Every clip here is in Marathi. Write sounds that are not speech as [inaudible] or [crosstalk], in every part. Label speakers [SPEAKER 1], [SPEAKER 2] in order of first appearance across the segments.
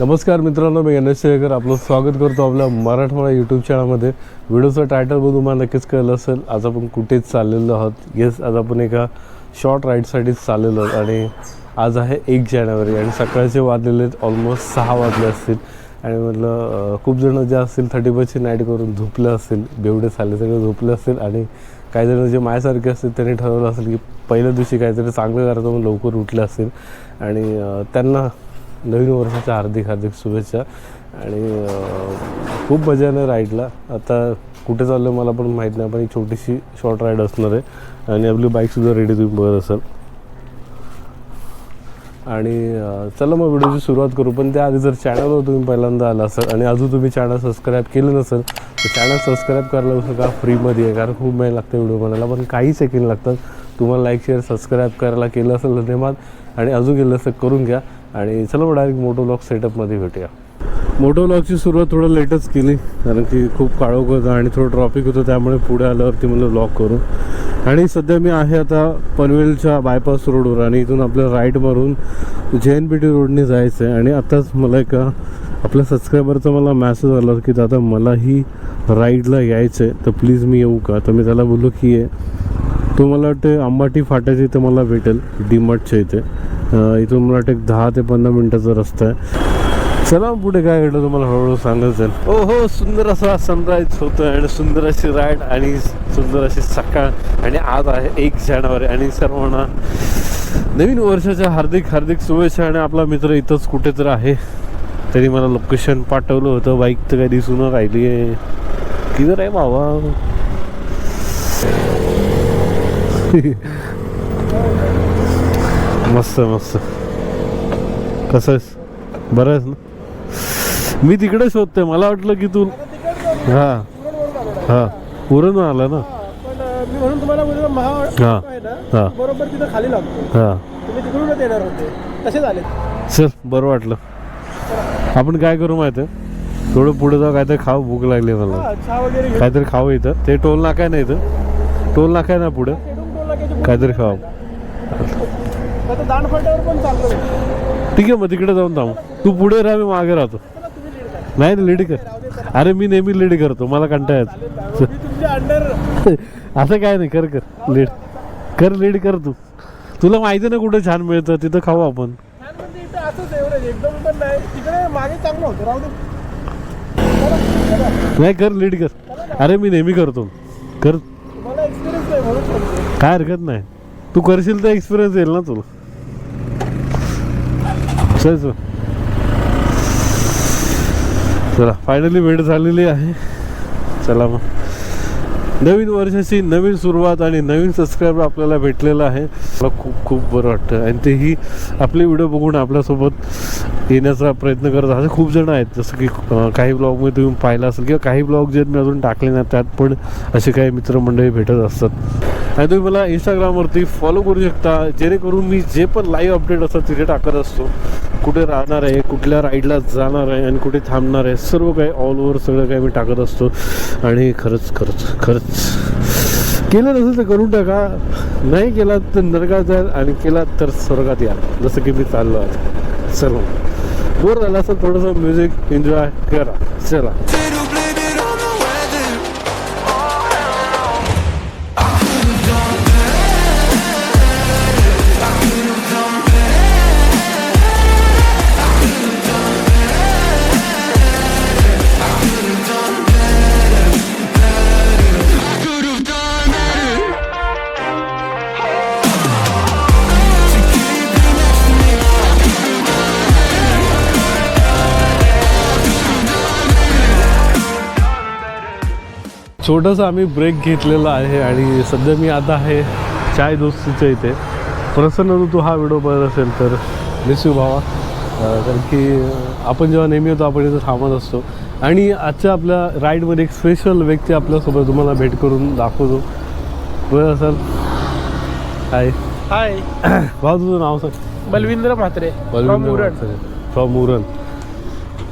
[SPEAKER 1] नमस्कार मित्रांनो मी गणेश शेळकर. आपलं स्वागत करतो आपल्या मराठवाडा यूट्यूब चॅनलमध्ये व्हिडिओचं टायटल बघून तुम्हाला नक्कीच कळलं असेल आज आपण कुठेच चाललेलो आहोत. येस आज आपण एका शॉर्ट राईडसाठीच चाललेलो आहोत आणि आज आहे एक जानेवारी आणि सकाळचे वाजलेले ऑलमोस्ट सहा वाजले असतील. आणि म्हटलं खूप जणं जे असतील थर्टी पर्सेंट नाईट करून झोपले असतील. बेवडे झाले सगळे झोपले असतील. आणि काही जण जे माझ्यासारखे असतील त्यांनी ठरवलं असेल की पहिल्या दिवशी काहीतरी चांगलं करायचं म्हणून लवकर उठले असतील. आणि त्यांना नवीन वर्षाच्या हार्दिक हार्दिक शुभेच्छा. आणि खूप मजा येणार राईडला आता कुठे चाललं मला पण माहीत नाही पण एक छोटीशी शॉर्ट राईड असणार आहे. आणि आपली बाईकसुद्धा रेडी तुम्ही बघत असाल. आणि चला मग व्हिडिओची सुरुवात करू पण त्याआधी जर चॅनलवर तुम्ही पहिल्यांदा आला असाल आणि अजून तुम्ही चॅनल सबस्क्राईब केलं नसेल तर चॅनल सबस्क्राईब करायला विसरू का फ्रीमध्ये आहे? कारण खूप वेळ लागते व्हिडिओ बनायला पण काही सेकंड लागतात. तुम्हाला लाईक शेअर सबस्क्राईब करायला केलं असेल धन्यवाद. आणि अजून केलं असं करून घ्या. आणि चला मग डायरेक्ट मोटोलॉक सेटअपमध्ये भेटूया. मोटोलॉकची सुरुवात थोडं लेटच केली कारण की खूप काळोख होतं आणि थोडं ट्रॉफिक होतं त्यामुळे पुढे आल्यावरती म्हणलं लॉक करू. आणि सध्या मी आहे आता पनवेलच्या बायपास रोडवर आणि इथून आपल्या राईट मारून जे एन पी टी रोडने जायचं आहे. आणि आत्ताच मला एका आपल्या सबस्क्रायबरचा मला मॅसेज आला की दादा मलाही राईडला यायचं आहे तर प्लीज मी येऊ का? तर मी त्याला बोललो की ये. तो मला वाटते अंबाटी फाट्याच्या इथे मला भेटेल डीमार्टच्या इथे. इथून मला वाटतं एक दहा ते पंधरा मिनटाचा रस्ता आहे. चला पुढे काय घडलं तुम्हाला हळूहळू सांगत जाईल हो हो सुंदर असा सनराईज होतो आणि सुंदर अशी राईड आणि सुंदर अशी सकाळ आणि आज आहे एक जानेवारी आणि सर्वांना नवीन वर्षाच्या हार्दिक हार्दिक शुभेच्छा आणि आपला मित्र इथंच कुठेतरी आहे. त्यांनी मला लोकेशन पाठवलं होतं. बाईक तर काही दिसून राहिली आहे. किधर आहे बाबा मस्त मस्त. कसं आहेस? बरं आहेस ना? मी तिकडे शोधतोय. मला वाटलं की तू हां. हां. पुरण आला ना?
[SPEAKER 2] म्हणून तुम्हाला
[SPEAKER 1] हा. हा.
[SPEAKER 2] बरोबर तिथं खाली लागतो.
[SPEAKER 1] हां.
[SPEAKER 2] तुम्ही तिकडूनच येणार होते. तसे झाले.
[SPEAKER 1] चल बरं वाटलं. आपण काय करू माहिती थोडं पुढे जाऊ काहीतरी खाऊ भूक लागली मला. काहीतरी खाऊ इथं. ते टोल नाका आहे ना इथं. टोल नाका ना पुढे. काहीतरी खाऊ.
[SPEAKER 2] दांडफाट्यावर पण चाललो.
[SPEAKER 1] ठीक आहे मग तिकडे जाऊन थांब. तू पुढे राहा मी मागे राहतो.
[SPEAKER 2] चला तुम्ही लीड करा
[SPEAKER 1] नाही लीड कर. अरे मी नेहमी लीड करतो. मला कंटाळा येतो.
[SPEAKER 2] तुमच्या अंडर [laughs]
[SPEAKER 1] असं काय नाही कर कर. लीड कर लीड कर तू. तुला माहिती ना कुठे छान मिळतं तिथं खाऊ आपण.
[SPEAKER 2] म्हणजे नाही.
[SPEAKER 1] नाही कर लीड कर. अरे मी नेहमी करतो. कर.
[SPEAKER 2] नाही.
[SPEAKER 1] काय हरकत नाही. तू करशील तर एक्सपिरियन्स येईल ना तुला. चल चला. फायनली वेळ झालेली आहे. चला मग. नवीन वर्षाची नवीन सुरुवात आणि नवीन सबस्क्रायबर आपल्याला भेटलेला आहे. मला खूप खूप बरं वाटतं आणि तेही आपले व्हिडिओ बघून आपल्यासोबत येण्याचा प्रयत्न करत असे खूप जण आहेत. जसं की काही ब्लॉगमध्ये तुम्ही पाहिला असेल किंवा काही ब्लॉग जे मी अजून टाकले नाही त्यात पण असे काही मित्रमंडळी भेटत असतात. आणि तुम्ही मला इंस्टाग्रामवरती फॉलो करू शकता. जेणेकरून मी जे पण लाईव्ह अपडेट असतात तिथे टाकत असतो. कुठे राहणार आहे कुठल्या राईडला जाणार आहे आणि कुठे थांबणार आहे सर्व काही ऑल ओव्हर सगळं काही मी टाकत असतो. आणि खरंच खरंच खरंच. केलं नसेल तर करून टाका. नाही केला तर नरकात जाल आणि केला तर स्वर्गात या जसं की मी चाललो आता चलो. बोर झाला असं थोडंसं म्युझिक एन्जॉय करा. चला. छोटासा आम्ही ब्रेक घेतलेला आहे आणि सध्या मी आता आहे चाय दोस्तीच्या इथे. प्रसन्न तू हा व्हिडिओ बघत असेल तर मिस यू भावा. कारण की आपण जेव्हा नेहमी होतो आपण इथं थांबत असतो. आणि आजच्या आपल्या राईडमध्ये एक स्पेशल व्यक्ती आपल्यासोबत तुम्हाला भेट करून दाखवतो. बरं असाल? हाय
[SPEAKER 2] हाय
[SPEAKER 1] भाऊ तुझं नाव सांग.
[SPEAKER 2] बलविंद्र म्हात्रे. उरण.
[SPEAKER 1] फ्रॉम उरण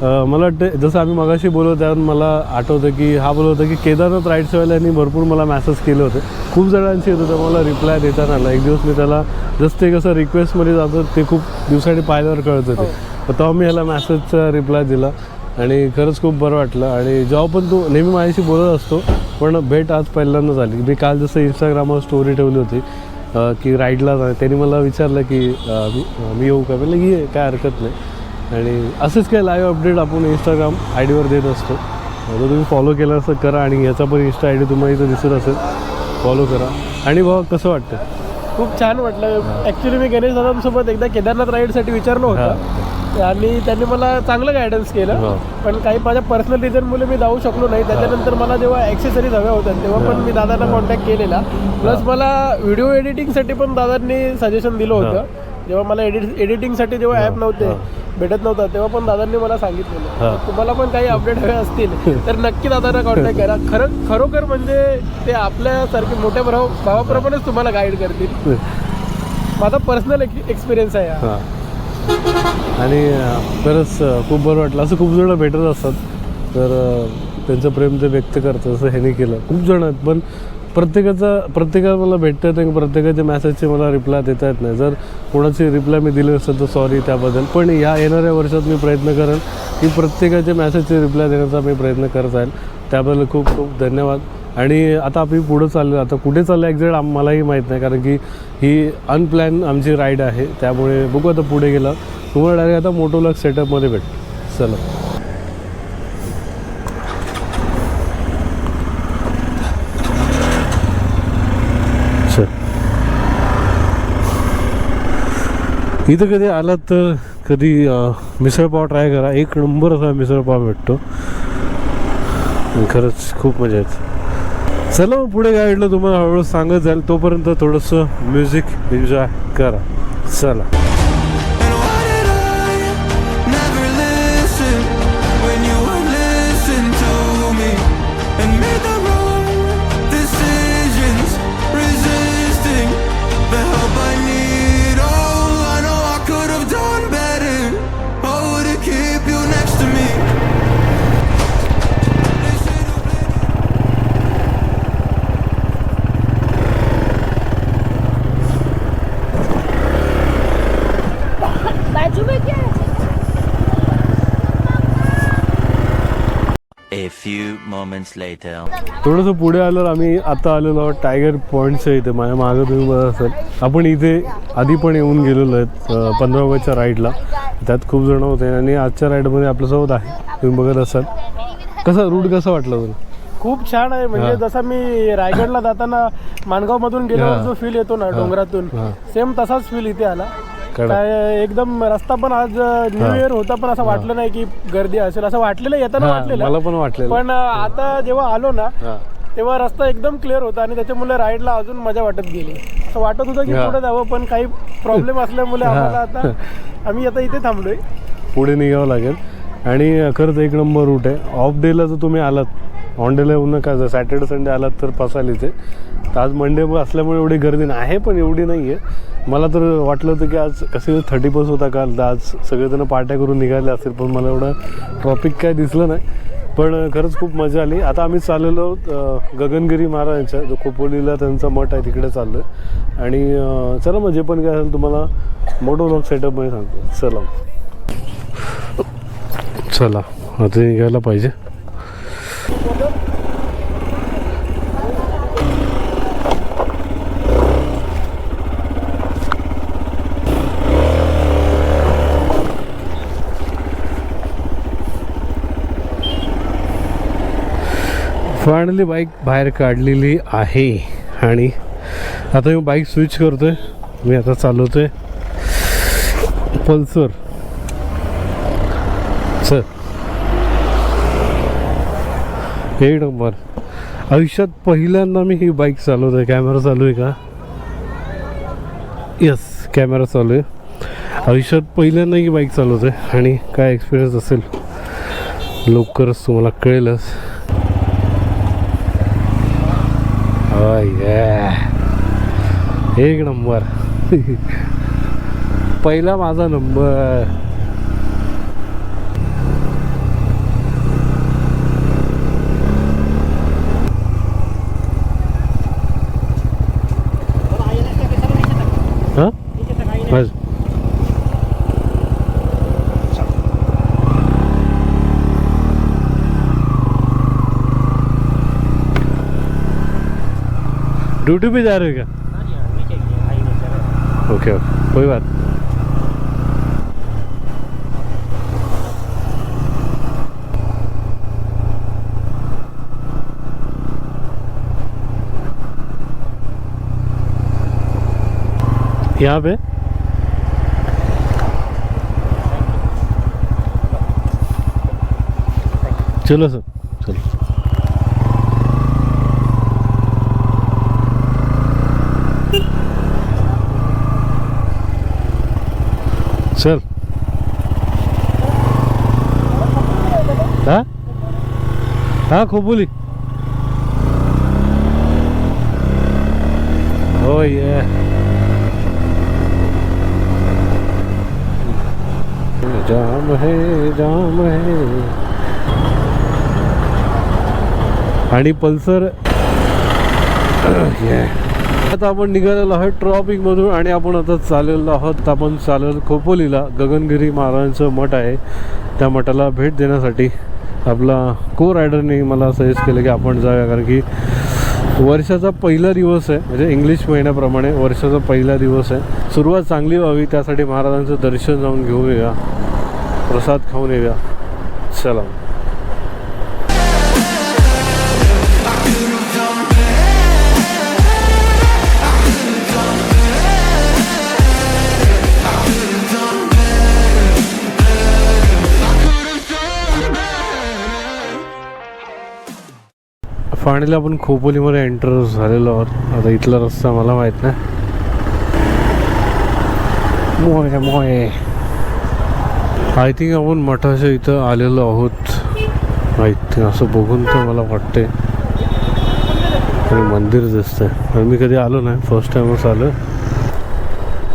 [SPEAKER 1] मला वाटतं जसं आम्ही मगाशी बोललो त्यावर मला आठवतं की हा बोलत होता की केदारनाथ राईडच्या वेळेला यांनी भरपूर मला मॅसेज केले होते. खूप जणांशी येत होतं मला रिप्लाय देता नाही आला. एक दिवस मी त्याला जस्ट ते कसं रिक्वेस्टमध्ये जातं ते खूप दिवसांनी पाहिल्यावर कळत होते तेव्हा मी ह्याला मॅसेजचा रिप्लाय दिला आणि खरंच खूप बरं वाटलं. आणि जेव्हा पण तू नेहमी माझ्याशी बोलत असतो पण भेट आज पहिल्यांदा झाली. मी काल जसं इंस्टाग्रामवर स्टोरी ठेवली होती की राईडला त्यांनी मला विचारलं की मी येऊ का? म्हणलं ये काय हरकत नाही. आणि असेच काय लाईव्ह अपडेट आपण इंस्टाग्राम आय डीवर देत असतो. जर तुम्ही फॉलो केलं असं करा आणि याचा पण इन्स्टा आय डी तुम्हाला इथं दिसत असेल. फॉलो करा. आणि भाऊ कसं वाटतं
[SPEAKER 2] खूप छान वाटलं. ॲक्च्युली मी गणेश दादांसोबत एकदा केदारनाथ राईडसाठी विचारलं होतं. आणि त्यांनी मला चांगलं गायडन्स केलं. पण काही माझ्या पर्सनल रिझनमुळे मी जाऊ शकलो नाही. त्याच्यानंतर मला जेव्हा ॲक्सेसरीज हव्या होत्या तेव्हा पण मी दादांना कॉन्टॅक्ट केलेला. प्लस मला व्हिडिओ एडिटिंगसाठी पण दादांनी सजेशन दिलं होतं. जेव्हा मला एडिट एडिटिंगसाठी जेव्हा ॲप नव्हते भेटत नव्हता. तेव्हा पण दादांनी मला. सांगितलेलं. तुम्हाला पण काही अपडेट हवे असतील तर नक्की दादांना कॉन्टॅक्ट करा. खरं खरोखर म्हणजे ते आपल्यासारखे मोठ्या भाव भावाप्रमाणेच तुम्हाला गाईड करतील. माझा पर्सनल एक्सपिरियन्स आहे हा.
[SPEAKER 1] आणि खरंच खूप बरं वाटलं. असं खूप जण भेटत असतात. तर त्यांचं प्रेम ते व्यक्त करतं असं ह्याने केलं. खूप जण आहेत पण प्रत्येकाचा प्रत्येकाला मला भेटतं येतं प्रत्येकाच्या मॅसेजचे मला रिप्लाय देता येत नाही. जर कोणाची रिप्लाय मी दिली असेल तर सॉरी त्याबद्दल. पण या येणाऱ्या वर्षात मी प्रयत्न करेन की प्रत्येकाच्या मॅसेजचे रिप्लाय देण्याचा मी प्रयत्न करत आहे त्याबद्दल खूप खूप धन्यवाद. आणि आता आम्ही पुढं चाललो आता कुठे चाललं एक्झॅक्ट आम मलाही माहीत नाही. कारण की ही अनप्लॅन आमची राईड आहे. त्यामुळे बघू आता पुढे गेला. तुम्हाला डायरेक्ट आता मोटोलॉग सेटअपमध्ये भेट चला. इथं कधी आलात तर कधी मिसळपाव ट्राय करा. एक नंबर असा मिसळपाव भेटतो. खरंच खूप मजा येते. चला मग पुढे काय घडलं तुम्हाला हळूहळू सांगत जाईल. तोपर्यंत थोडंसं म्युझिक एन्जॉय करा. चला.
[SPEAKER 3] Few moments later.
[SPEAKER 1] थोडंसं पुढे आलं आम्ही आता आलेलो आहोत टायगर पॉईंटच्या इथे. माझ्या मागं तुम्ही बघत असाल. आपण इथे आधी पण येऊन गेलेलो आहेत पंधरा ऑगस्टच्या राईडला त्यात खूप जण होते आणि आजच्या राईडमध्ये आपल्यासोबत आहे. तुम्ही बघत असाल. कसं रूट कसं वाटलं तुला
[SPEAKER 2] खूप छान आहे. म्हणजे. जसा मी रायगडला जाताना माणगाव मधून गेल्यावर. जो फील येतो ना डोंगरातून. सेम तसाच फील इथे आला.
[SPEAKER 1] कडक.
[SPEAKER 2] काय एकदम रस्ता पण आज न्यू. इयर होता पण असं वाटलं नाही की गर्दी असेल. असं वाटलेलं येताना
[SPEAKER 1] हा,
[SPEAKER 2] वाटलेलं.
[SPEAKER 1] मला पण वाटलेलं.
[SPEAKER 2] पण अं, आता जेव्हा आलो ना
[SPEAKER 1] हा.
[SPEAKER 2] तेव्हा रस्ता एकदम क्लिअर होता आणि त्याच्यामुळे राईडला अजून मजा वाटत गेली. असं वाटत होतं की
[SPEAKER 1] हा.
[SPEAKER 2] पुढे जावं पण काही प्रॉब्लेम असल्यामुळे. आम्हाला आता आम्ही आता इथे थांबलोय.
[SPEAKER 1] पुढे निघावं लागेल. आणि खरंच एक नंबर रूट आहे. ऑफ डेला जर तुम्ही आलात ऑन डेला येऊन नका जर सॅटर्डे संडे आलात तर फसाल इथे. तर आज मंडे असल्यामुळे एवढी गर्दी नाही आहे पण एवढी नाही आहे मला तर वाटलं होतं की आज कसे थर्टी पर्स होता काल तर आज सगळेजण पार्ट्या करून निघाले असतील पण मला एवढं ट्रॉपिक काय दिसलं नाही. पण खरंच खूप मजा आली. आता आम्ही चाललेलो आहोत गगनगिरी महाराजांच्या जो खोपोलीला त्यांचा मठ आहे तिकडे चाललो आहे आणि चला मग जे पण काय असेल तुम्हाला मोठो लॉक सेटअपमध्ये सांगतो. चला. चला. आता निघायला पाहिजे. फायनली बाईक बाहेर काढलेली आहे आणि आता मी बाईक स्विच करतोय. मी आता चालवतोय. Pulsar sir. एक नंबर. आयुष्यात पहिल्यांदा मी ही बाईक चालवतोय. कॅमेरा चालू आहे का? यस कॅमेरा चालू आहे. आयुष्यात पहिल्यांदा ही बाईक चालवतोय. आणि काय एक्सपिरियन्स असेल? लवकरच तुम्हाला कळेलच. एक नंबर [laughs] पहिला माझा नंबर हां? बस ड्यूटी पे जा रहे हो क्या? ओके ओके कोई बात यहाँ पे? चलो सर। चलो। चल. हा? हा खोबोली हो ये. जाम है जाम है. आणि पल्सर [clears throat] ये. आता आपण निघालेलो आहोत ट्रॉपिक मधून आणि आपण आता चाललेलो आहोत आपण चालत खोपोलीला. गगनगिरी महाराजांचं मठ आहे. त्या मठाला भेट देण्यासाठी आपला को रायडरने मला सजेस्ट केलं की आपण जाऊया. कारण की वर्षाचा पहिला दिवस आहे. म्हणजे इंग्लिश महिन्याप्रमाणे वर्षाचा पहिला दिवस आहे. सुरुवात चांगली व्हावी. त्यासाठी महाराजांचं दर्शन जाऊन घेऊन येऊया. प्रसाद खाऊन येऊया. चला. फायनली आपण खोपोलीमध्ये एंटर झालेलो आहोत. आता इथला रस्ता मला माहीत नाही. मोय मोय. आय थिंक आपण मठाच्या इथं आलेलो आहोत. आय थिंक असं बघून तर मला वाटते आणि मंदिर दिसतंय. आणि मी कधी आलो नाही. फर्स्ट टाइमच आलो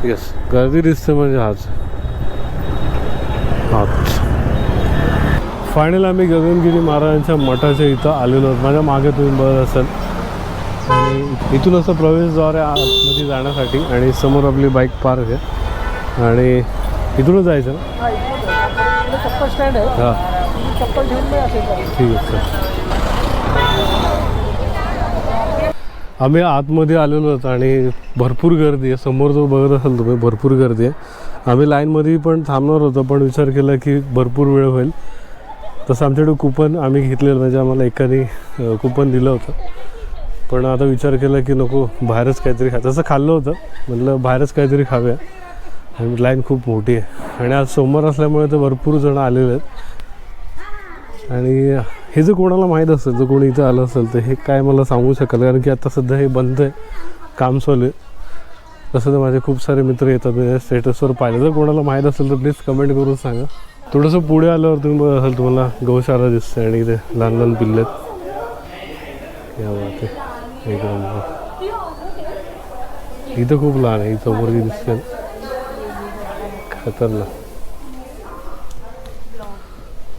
[SPEAKER 1] येस गर्दी दिसते म्हणजे आज हाच फायनल आम्ही गगनगिरी महाराजांच्या मठाच्या इथं आलेलो आहोत. माझ्या मागे तुम्ही बघत असाल. आणि इथून असं प्रवेशद्वार आहे आतमध्ये जाण्यासाठी आणि समोर आपली बाईक पार्क आहे. आणि इथूनच जायचं ना? हां ठीक आहे सर आम्ही आतमध्ये आलेलो आहोत आणि भरपूर गर्दी आहे. समोर जो बघत असाल तुम्ही भरपूर गर्दी आहे. आम्ही लाईनमध्ये पण थांबणार होतो पण विचार केला की भरपूर वेळ होईल. तसं आमच्याकडे कुपन आम्ही घेतलेलं म्हणजे आम्हाला एकाने कुपन दिलं होतं. पण आता विचार केला की नको बाहेरच काहीतरी खा तसं खाल्लं होतं. म्हटलं बाहेरच काहीतरी खाव्या आणि लाईन खूप मोठी आहे. आणि आज सोमवार असल्यामुळे तर भरपूर जण आलेले आहेत. आणि हे जर कोणाला माहीत असेल जर कोणी इथं आलं असेल तर हे काय मला सांगू शकाल. कारण की आता सध्या हे बंद आहे. काम चालू आहे. तसं तर माझे खूप सारे मित्र येतात म्हणजे स्टेटसवर पाहिलं. जर कोणाला माहीत असेल तर प्लीज कमेंट करून सांगा. थोडंसं पुढे आल्यावर तुम्ही बघत असाल तुम्हाला गौशाला दिसते आणि इथे लहान लहान पिल्ले आहेत. एक नंबर. इथं खूप लहान आहे इथं समोर दिसते. खतरनाक.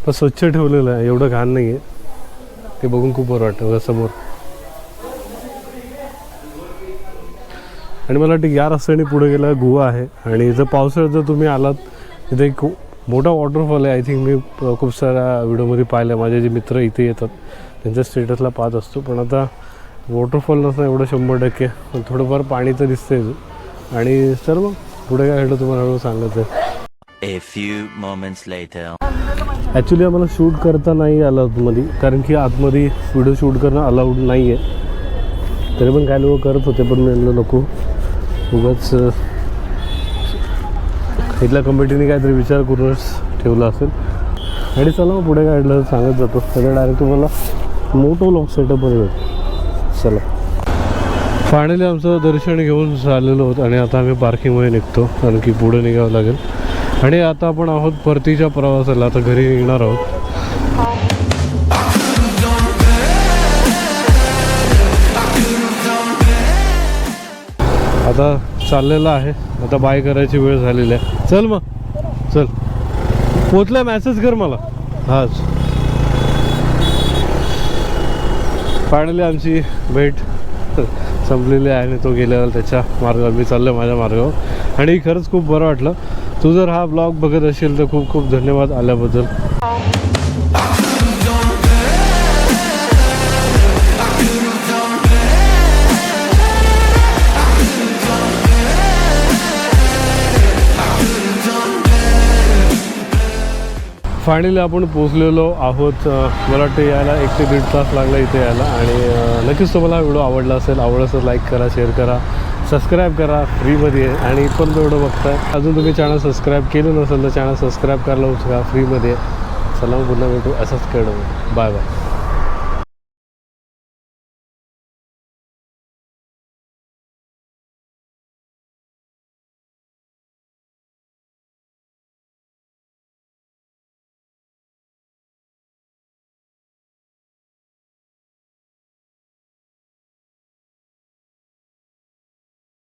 [SPEAKER 1] पण स्वच्छ ठेवलेलं आहे एवढं घाण नाही आहे ते बघून खूप बरं वाटतं समोर. आणि मला वाटतं या रस्त्याने पुढे गेला गुहा आहे. आणि जर पावसाळ्यात जर तुम्ही आलात तिथे एक मोठा वॉटरफॉल आहे. आय थिंक मी खूप साऱ्या व्हिडिओमध्ये पाहिलं माझे जे मित्र इथे येतात त्यांच्या स्टेटसला पाहत असतो. पण आता वॉटरफॉल नसणं एवढं शंभर टक्के. पण थोडंफार पाणी तर दिसतंय आणि सर मग पुढे काय घडलं तुम्हाला हळूहळू सांगायचं आहे. ॲक्च्युली आम्हाला शूट करता नाही आलं आतमध्ये. कारण की आतमध्ये व्हिडिओ शूट करणं अलाउड नाही आहे तरी पण काय लोक करत होते पण नको. उगाच इथल्या कमिटीने काहीतरी विचार करूनच ठेवला असेल. आणि चला मग पुढे काय सांगत जातो. सगळं डायरेक्ट तुम्हाला मोठं लॉक सेटअप भेट चला. फायनली आमचं दर्शन घेऊन झालेलो आहोत आणि आता आम्ही पार्किंगमध्ये निघतो कारण की पुढे निघावं लागेल. आणि आता आपण आहोत परतीच्या प्रवासाला आता घरी निघणार आहोत. आता चाललेला आहे. आता बाय करायची वेळ झालेली आहे. चल मग. चल. पोचला मॅसेज कर मला. हाच फायनली आमची भेट संपलेली आहे आणि तो गेलेला त्याच्या मार्गावर मी चाललो माझ्या मार्गावर. आणि खरंच खूप बरं वाटलं. तू जर हा ब्लॉग बघत असेल तर खूप खूप धन्यवाद आल्याबद्दल. फायनली आपण पोचलेलो आहोत मला वाटतं यायला एक ते दीड तास लागला इथे यायला. आणि नक्कीच तुम्हाला व्हिडिओ आवडला असेल आवडला असेल लाईक करा शेअर करा सबस्क्राईब करा फ्रीमध्ये. आहे आणि पण तेवढं बघताय. अजून तुम्ही चॅनल सबस्क्राईब केलं नसेल तर चॅनल सबस्क्राईब करायला उचका फ्रीमध्ये. आहे. चला मग पुन्हा भेटू. असंच कळलं बाय बाय.